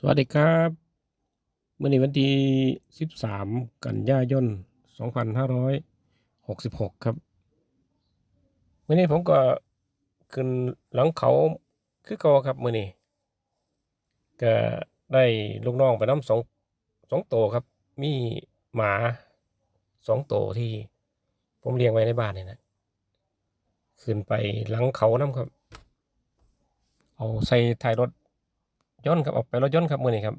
สวัสดีครับเมื่อในวันที่ 13 กันยายน 2566 ครับเมื่อนี้ผมก็ขึ้นหลังเขาคือเก่าครับเมื่อนี้ก็ได้ลูกน้องไปน้ำสองสองโตวครับ มีหมาสองโตวที่ผมเลี้ยงไว้ในบ้านเนี่ยนะขึ้นไปหลังเขาน้ำครับ เอาใส่ท้ายรถ ยนต์ครับออกไปรถยนต์ครับมื่อนี้ครับ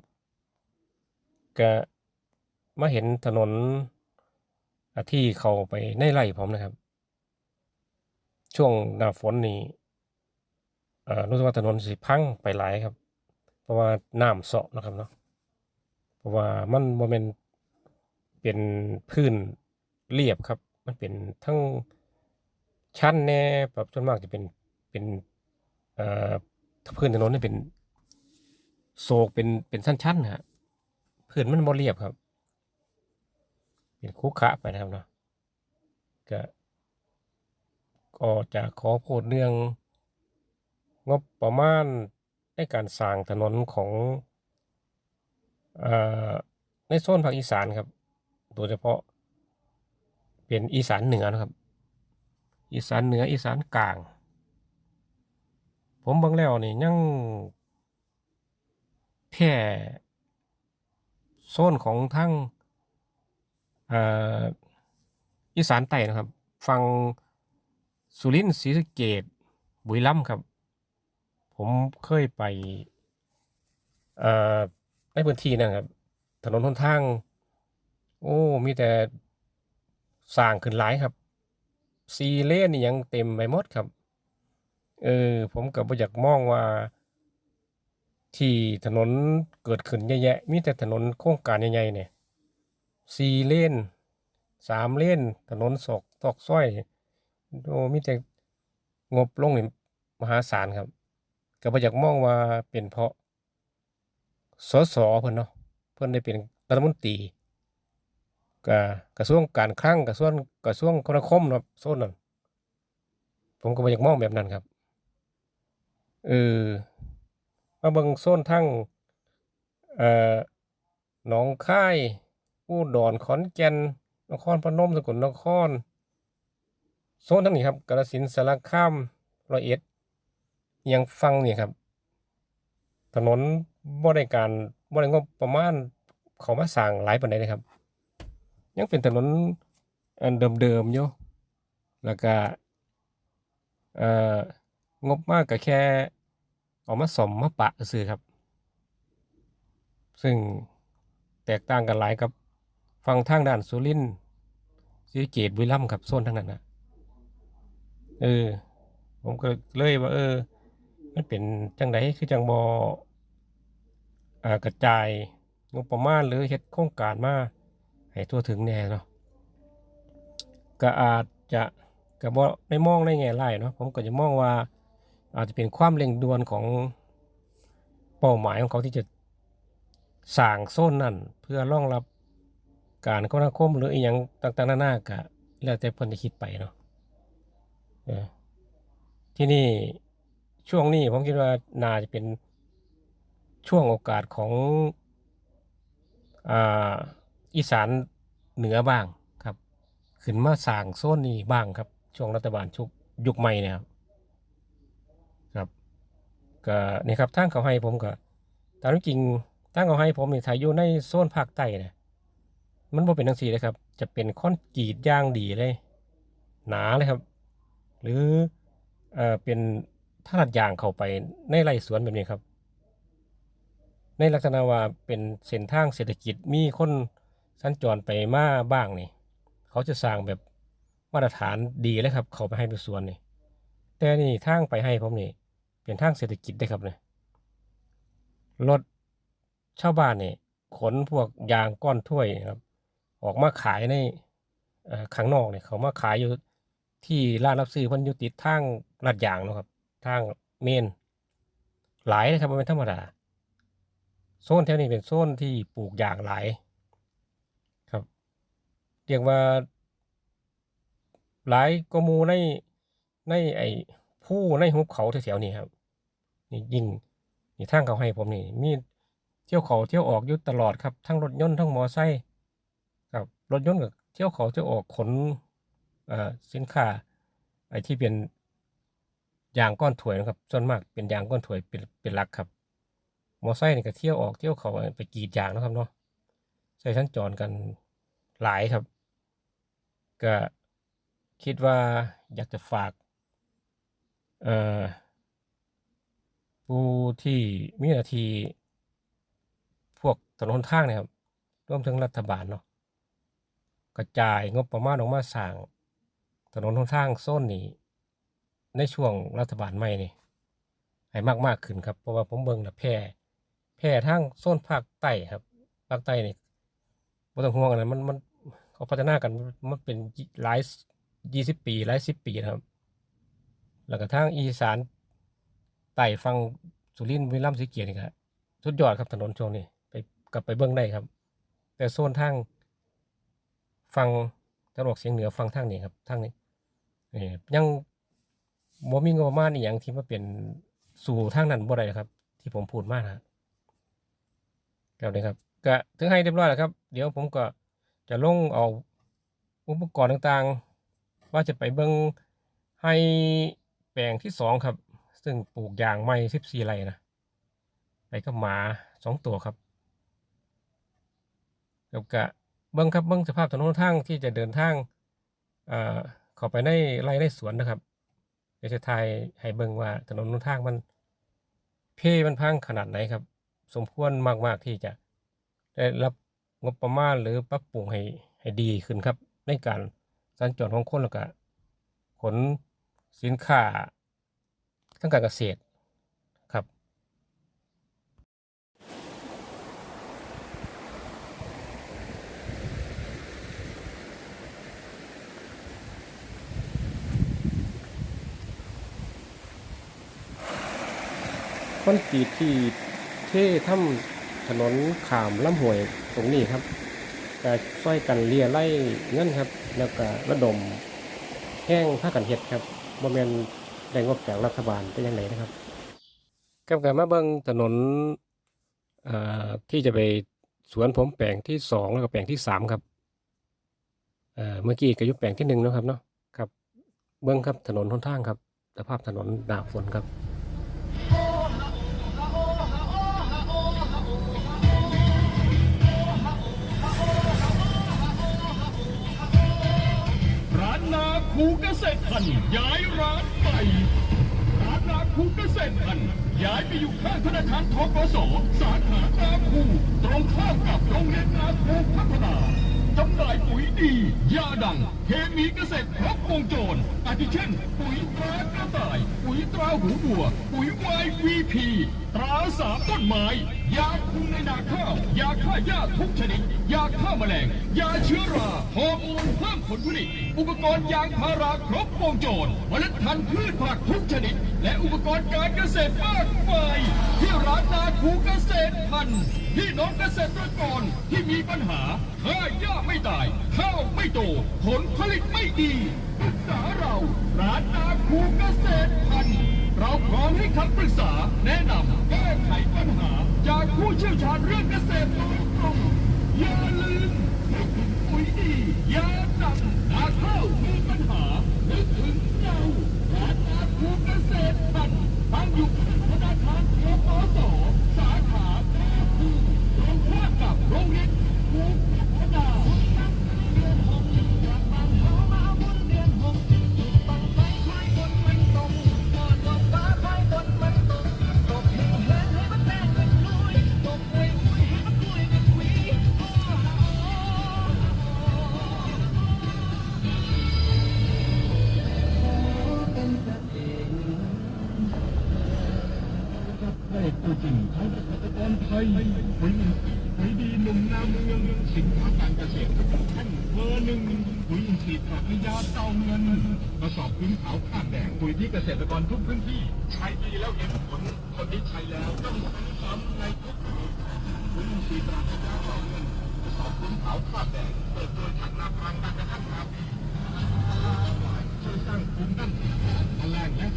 ก็มาเห็นถนนที่เขาไปในไร่ผมนะครับ ช่วงหน้าฝนนี่เอ่อรู้สึกว่าถนนสิพังไปหลายครับ เพราะว่าน้ำเซาะนะครับเนาะเพราะว่ามันโมเมนเป็นพื้นเรียบครับ มันเป็นทั้งชั้นแน่แบบส่วนมากจะเป็นเป็นเอ่อพื้นถนนนี่เป็น โศกเป็นเป็นชั้นๆฮะพื้นมันบ่เรียบครับ เป็นคุขะไปนะครับเนาะก็ก็จะขอพูดเรื่องงบประมาณในการสร้างถนนของอในโซนภาคอีสานครับ โดยเฉพาะเป็นอีสานเหนือนะครับ อีสานเหนืออีสานกลาง ผมบิ่งแล้วนี่ยัง ค่ โซนของทั้งอีสานใต้นะครับ ฟังสุรินทร์ศรีสะเกษบุรีรัมย์ครับ ผมเคยไปอ่อในพื้นที่นะครับ ถนนหนทาง โอ้ มีแต่สร้างขึ้นหลายครับ ซีเลนนี่ยังเต็มไปหมดครับ เออ ผมก็บ่อยากมองว่า ที่ถนนเกิดขึ้นเยอะแยะมีแต่ถนนโครงการใหญ่ๆเนี่ยสี่เลนสามเลนถนนศอกตอกซอยโอ้มีแต่งบลงนี่มหาศาลครับ ก็บ่อยากมองว่าเป็นเพราะสสเพิ่นเนาะเพิ่นได้เป็นรัฐมนตรีก็กระทรวงการคลังกระทรวงกระทรวงคมนาคมเนาะโซนนั้นผมก็บ่อยากมองแบบนั้นครับเออ มาเบิงโซนทั้งเอ่อหนองคายอุดรขอนแก่นนครพนมสกลนคร โซนทั้งนี้ครับกาฬสินสารคามร้อยเอ็ดยังฟังเนี่ยครับ ถนนบ่ได้การบ่ได้งบประมาณเขามาสร้างหลายปานใดเลยครับ ยังเป็นถนนอันเดิมๆอยู่แล้วก็เอ่องบมากก็แค่ เอามาซ่อมมาปะซื่อครับ ซึ่งแตกต่างกันหลายกับฟังทางด้านสุรินทร์ศรีเกษบุรีรัมครับโซนทางนั้นน่ะเออ ผมก็เลยว่า เออ มันเป็นจังไดคือจังบ่อ่ากระจายงบประมาณหรือเฮ็ดโครงการมาให้ทั่วถึงแน่เนาะก็อาจจะก็บ่ได้มองในแง่ร้ายเนาะผมก็จะมองว่า อาจจะเป็นความเร่งด่วนของเป้าหมายของเขาที่จะสร้างโซนนั้นเพื่อรองรับการคมนาคมหรืออีหยังต่างๆนานาก็แล้วแต่เพิ่นจะคิดไปเนาะที่นี่ช่วงนี้ผมคิดว่าน่าจะเป็นช่วงโอกาสของอีสานเหนือบ้างครับ ขึ้นมาสร้างโซนนี้บ้างครับ ช่วงรัฐบาลชุกยุคใหม่เนี่ยครับ ก็นี่ครับทางเขาให้ผมก็ตามที่จริงทางเขาให้ผมนี่ถ้ายอยู่ในโซนภาคใต้นี่ยมันบ่เป็นจังซี่เลยครับ จะเป็นค้อนกรีตอย่างดีเลย หนาเลยครับ หรือเอ่อเป็นทาดยางเข้าไปในไร่สวนแบบนี้ครับ ในลักษณะว่าเป็นเส้นทางเศรษฐกิจมีคนสัญจรไปมาบ้างนี่ เขาจะสร้างแบบมาตรฐานดีเลยครับ เขาไปให้เป็นสวนนี่แต่นี่ทางไปให้ผมนี่ เป็นทางเศรษฐกิจได้ครับเนี่ยรถชาวบ้านเนี่ยขนพวกยางก้อนถ้วยครับ ออกมาขายในข้างนอกเนี่ยเขามาขายอยู่ที่ร้านรับซื้อพิ่นยู่ติดทางลาดยางนะครับ ทางเมน หลายเลยครับบ่แม่นธรรมดาโซนแถวนี้เป็นโซนที่ปลูกยางหลายครับ เรียกว่า หลายกมูในในไอ้ภูในหุบเขาแถวๆนี้ครับ นี่ยิ่งนี่ทางเขาให้ผมนี่ มีเที่ยวเขาเที่ยวออกอยู่ตลอดครับทั้งรถยนต์ทั้งมอไซค์ครับรถยนต์ก็เที่ยวเขาเที่ยวออกขนเอ่อสินค้าไอ้ที่เป็นยางก้อนถ่วยนะครับส่วนมากเป็นยางก้อนถ่วยเป็นเป็นหลักครับ มอไซค์นี่ก็เที่ยวออกเที่ยวเขาไปกรีดยางนะครับเนาะใช้สัญจรกันหลายครับ ก็คิดว่าอยากจะฝาก เอ่อ ผู้ที่มีหน้าที่พวกถนนทางเนะครับรวมถึงรัฐบาลเนาะกระจายงบประมาณออกมาสร้างถนนหนทางโซนนี้ ในช่วงรัฐบาลใหม่นี่ให้มากมากขึ้นครับเพราะว่าผมเบิ่งนะแพร่แพร่ทางโซนภาคใต้ครับภาคใต้นี่บ่ต้องห่วงนะมันมันเขาพัฒนากันมันเป็นหลายยี่สิบปีหลายสิบปีนะครับ แล้วก็ทางอีสาน ต้ฟังสุรินทร์บุรีรัมย์ศรีเกียรติครับสุดยอดครับถนนช่วงนี้ไปกลับไปเบิ่งได้ครับ แต่โซนทางฟังตะวันออกเฉียงเหนือฟังทางนี้ครับทางนี้นี่ยังบ่มีงบประมาณอีหยังที่มาเป็นสู่ทางนั้นบ่ได้ครับ ที่ผมพูดมากนะครับครับนี่ครับก็ถึงให้เรียบร้อยแล้วครับ เดี๋ยวผมก็จะลงเอาอุปกรณ์ต่างๆ ว่าจะไปเบิ่งให้แปลงที่สองครับ ซึ่งปลูกยางไม้สิบสี่ไร่นะไปกับหมาสองตัวครับแล้วก็เบิ้งครับเบิ้งสภาพถนนทางที่จะเดินทางเอ่อเข้าไปในไร่ในสวนนะครับเดี๋ยวจะทายให้เบิ้งว่าถนนทางมัน เพมันพังขนาดไหนครับ สมควรมาก ๆ ที่จะได้รับงบประมาณหรือปรับปรุงให้ให้ดีขึ้นครับ ในการสัญจรของคนแล้วก็ขนสินค้า ทางการเกษตรครับคอนกรีตที่เท่ถ้ำถนนขามลำห้วยตรงนี้ครับก็ช่วยกันเลียไล่เงินครับ แล้วก็ระดมแห้งผ้ากันเฮ็ดครับบ่แม่น ได้งบจากรัฐบาลเป็นยังไงนะครับกับการมาเบิ่งถนนอ่อที่จะไปสวนผมแปลงที่สองแล้วก็แปลงที่สามครับเอ่อเมื่อกี้ก็ยู่แปลงที่หนึ่งนะครับเนาะครับเบิ่งครับถนนหนทางครับสภาพถนนหนาฝนครับร้านนาคูเกษตรพันย้ายร้าน ไปร้านนาคูเกษตรพันธุ์ย้ายไปอยู่ข้างธนาคารทกสสาขานาคูตรงข้ามกับโรงเรียนนาคูพัฒนาจำหน่ายปุ๋ยดียาดัง เคมีเกษตรครบวงจร อาทิเช่น ปุ๋ยตรากระต่าย ปุ๋ยตราหูบัว ปุ๋ยวายวีพีตราสามต้นไม้ ยาคุมในนาข้าว ยาฆ่าหญ้าทุกชนิด ยาฆ่าแมลง ยาเชื้อราฮอร์โมนเพิ่มผลผลิต อุปกรณ์ยางพาราครบวงจรเมล็ดพันธุ์พืชผักทุกชนิด และอุปกรณ์การเกษตรมากมายที่ร้านนาคูเกษตรพันธุ์พี่น้องเกษตรกรที่มีปัญหาฆ่าหญ้าไม่ตาย ข้าวไม่โต ผลผลิตไม่ดีปรึกษาเราร้านนาคูเกษตรพันธุ์เราพร้อมให้คำปรึกษาแนะนำแก้ไขปัญหา ผู้เชี่ยวชาญเรื่องเกษตรโดยตรงอย่าลืมนึกถึงปุ๋ยดียาดังนาข้าวมีปัญหานึกถึงเราร้านนาคูเกษตรพันธุ์ตั้งอยู่ธนาคารทกสส ตัวจริงของเกษตรกรไทยปุ๋ยปุ๋ยดีหนุ่มนาเมืองสินค้าการเกษตรท่านเบอร์หนึ่งปุ๋ยอินทรีย์ปรัชญาเต้าเงินกระสอบพื้นขาวคาดแดงปุ๋ยที่เกษตรกรทุกพื้นที่ ใช้ดีแล้วเห็นผลคนที่ใช้แล้วต้องซ้ำในทุกปีปุ๋ยอินทรีย์ปรัชญาเต้าเงินกระสอบพื้นขาวคาดแดงเปิดโดยทางนาพางการกระทั่งนาปี อันและเรกนะ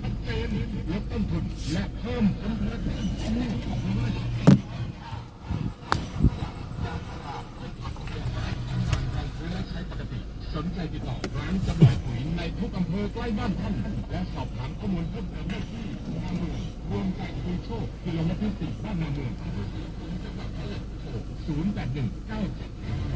ชัดเจนลดต้นทุนและเพิ่มผลผลิตสนใจติดต่อร้านจำหน่ายปุ๋ยในทุกอำเภอใกล้บ้านท่านและสอบถามข้อมูลเพิ่มเติมได้ที่นามเมืองรวมใจคุยโชคกิโลเมตรที่สี่บ้านนาเมือง081 9